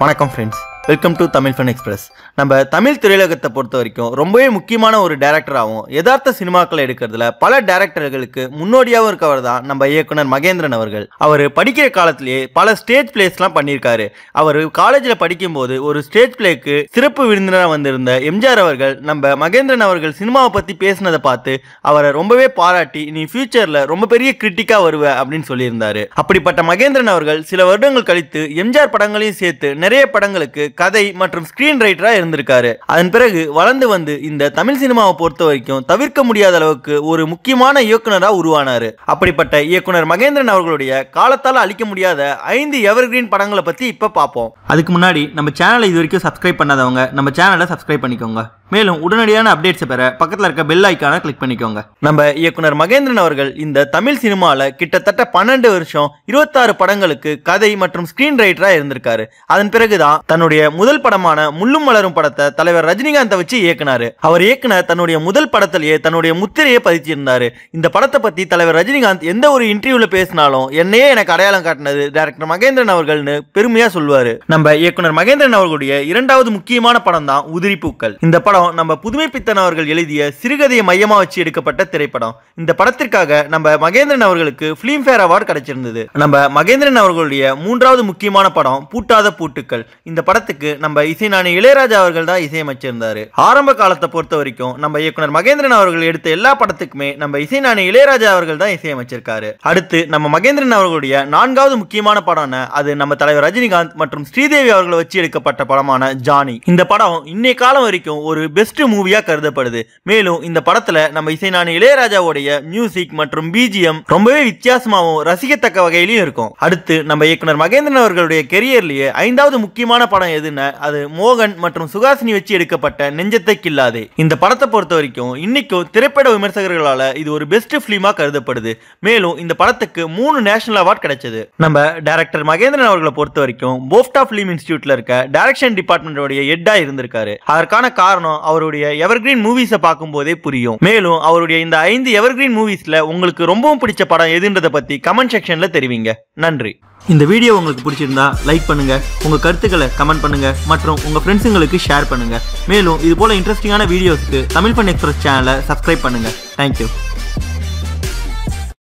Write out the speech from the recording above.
வணக்கம் friends welcome to Tamil fun express நம்ம தமிழ் திரையுலகத்தை பொறுத்த வரைக்கும் ரொம்பவே முக்கியமான ஒரு டேரக்டராகவும் யதார்த்த சினிமாக்களை எடுக்கிறதுல பல டேரக்டர்களுக்கு முன்னோடியாகவும் இருக்கவர் தான் நம்ம இயக்குனர் மகேந்திரன் அவர்கள். அவர் படிக்கிற காலத்திலேயே பல ஸ்டேஜ் பிளேஸ்லாம் பண்ணியிருக்காரு. அவர் காலேஜில் படிக்கும்போது ஒரு ஸ்டேஜ் பிளேக்கு சிறப்பு விருந்தினராக வந்திருந்த எம்ஜிஆர் அவர்கள் நம்ம மகேந்திரன் அவர்கள் சினிமாவை பற்றி பேசினதை பார்த்து அவரை ரொம்பவே பாராட்டி நீ ஃபியூச்சரில் ரொம்ப பெரிய கிரிட்டிக்காக வருவ அப்படின்னு சொல்லியிருந்தாரு. அப்படிப்பட்ட மகேந்திரன் அவர்கள் சில வருடங்கள் கழித்து எம்ஜிஆர் படங்களையும் சேர்த்து நிறைய படங்களுக்கு கதை மற்றும் ஸ்கிரீன் ரைட்டரா இருந்திருக்காரு. அதன் பிறகு வளர்ந்து வந்து இந்த தமிழ் சினிமாவை பொறுத்த வரைக்கும் தவிர்க்க முடியாத அளவுக்கு ஒரு முக்கியமான இயக்குனரா உருவானாரு. அப்படிப்பட்ட இயக்குனர் மகேந்திரன் அவர்களுடைய காலத்தால் அழிக்க முடியாத ஐந்து எவர்கிரீன் படங்களை பத்தி இப்ப பார்ப்போம். அதுக்கு முன்னாடி நம்ம சேனலை இது வரைக்கும் சப்ஸ்கிரைப் பண்ணாதவங்க நம்ம சேனலை சப்ஸ்கிரைப் பண்ணிக்கோங்க. மேலும் உடனடியான அப்டேட்ஸை பெற பக்கத்தில் இருக்க பெல் ஐக்கானை கிளிக் பண்ணிக்கோங்க. நம்ம இயக்குனர் மகேந்திரன் அவர்கள் இந்த தமிழ் சினிமாவில் கிட்டத்தட்ட பன்னெண்டு வருஷம் இருபத்தாறு படங்களுக்கு கதை மற்றும் ஸ்கிரீன் ரைட்டராக இருந்திருக்காரு. அதன் பிறகுதான் தன்னுடைய முதல் படமான முள்ளும் மலரும் படத்தை தலைவர் ரஜினிகாந்தை வச்சு இயக்குனாரு. அவர் இயக்குன தன்னுடைய முதல் படத்திலேயே தன்னுடைய முத்திரையை பதிச்சிருந்தாரு. இந்த படத்தை பற்றி தலைவர் ரஜினிகாந்த் எந்த ஒரு இன்டர்வியூவில் பேசினாலும் என்னையே எனக்கு அடையாளம் காட்டினது டேரக்டர் மகேந்திரன் அவர்கள்னு பெருமையாக சொல்வார் நம்ம இயக்குனர் மகேந்திரன் அவர்களுடைய இரண்டாவது முக்கியமான படம் தான் உதிரி பூக்கள். இந்த படம் நம்ம புதுமை பித்தன் அவர்கள் எழுதிய சிறுகதையை மையமாக வச்சு எடுக்கப்பட்ட திரைப்படம். இந்த படத்திற்காக நம்ம மகேந்திரன் அவர்களுக்கு ஃபிலிம்ஃபேர் அவார்டு கிடைச்சிருந்தது. நம்ம மகேந்திரன் அவர்களுடைய மூன்றாவது முக்கியமான படம் பூட்டாத பூட்டுக்கள். இந்த படத்துக்கு நம்ம இசைஞானி இளையராஜா அவர்கள் தான் இசையமைச்சிருந்தாரு. ஆரம்ப காலத்தை பொறுத்த வரைக்கும் நம்ம இயக்குனர் மகேந்திரன் அவர்கள் எடுத்த எல்லா படத்துக்குமே நம்ம இசைஞானி இளையராஜா அவர்கள் தான் இசையமைச்சிருக்காரு. அடுத்து நம்ம மகேந்திரன் அவர்களுடைய நான்காவது முக்கியமான படம்னா அது நம்ம தலைவர் ரஜினிகாந்த் மற்றும் ஸ்ரீதேவி அவர்களை வச்சு எடுக்கப்பட்ட படமான ஜானி இந்த படம் இன்னைய காலம் வரைக்கும் ஒரு பெஸ்ட் மூவியா கருதப்படுது. மேலும் இந்த படத்துல நம்ம இசைஞானி இளையராஜாவுடைய மியூசிக் மற்றும் பிஜிஎம் ரொம்பவே வித்தியாசமாகவும் ரசிக்கத்தக்க வகையிலும் இருக்கும். அடுத்து நம்ம இயக்குனர் மகேந்திரன் அவர்களுடைய கெரியர்லேயே ஐந்தாவது முக்கியமான படம் எதுன்னா அது மோகன் மற்றும் சுகாசினி வச்சு எடுக்கப்பட்ட நெஞ்சத்தை கில்லாதே இந்த படத்தை பொறுத்த வரைக்கும் இன்னைக்கும் திரைப்பட விமர்சகர்களால இது ஒரு பெஸ்ட் பிலிமா கருதப்படுது. மேலும் இந்த படத்துக்கு மூணு நேஷனல் அவார்ட் கிடைச்சது. நம்ம டைரக்டர் மகேந்திரன் அவர்களை பொறுத்த வரைக்கும் போஃப்டா பிலிம் இன்ஸ்டியூட்ல இருக்க டைரக்ஷன் டிபார்ட்மெண்டோடைய ஹெட்டா இருந்திருக்காரு. அதற்கான காரணம் அவருடைய எவர்கிரீன் மூவிஸை பார்க்கும்போதே புரியும். மேலும் அவருடைய இந்த ஐந்து எவர்கிரீன் மூவிஸ்ல உங்களுக்கு ரொம்பவும் பிடிச்ச படம் எதுன்றதை பத்தி கமெண்ட் செக்ஷன்ல தெரிவிங்க. நன்றி. இந்த வீடியோ உங்களுக்கு பிடிச்சிருந்தா லைக் பண்ணுங்க உங்க கருத்துக்களை கமெண்ட் பண்ணுங்க மற்றும் உங்க ஃப்ரெண்ட்ஸுங்களுக்கு ஷேர் பண்ணுங்க. மேலும் இது போல இன்ட்ரெஸ்டிங்கான வீடியோஸ்க்கு தமிழ் பண் எக்ஸ்பிரஸ் சேனலை சப்ஸ்கிரைப் பண்ணுங்க. தேங்க்யூ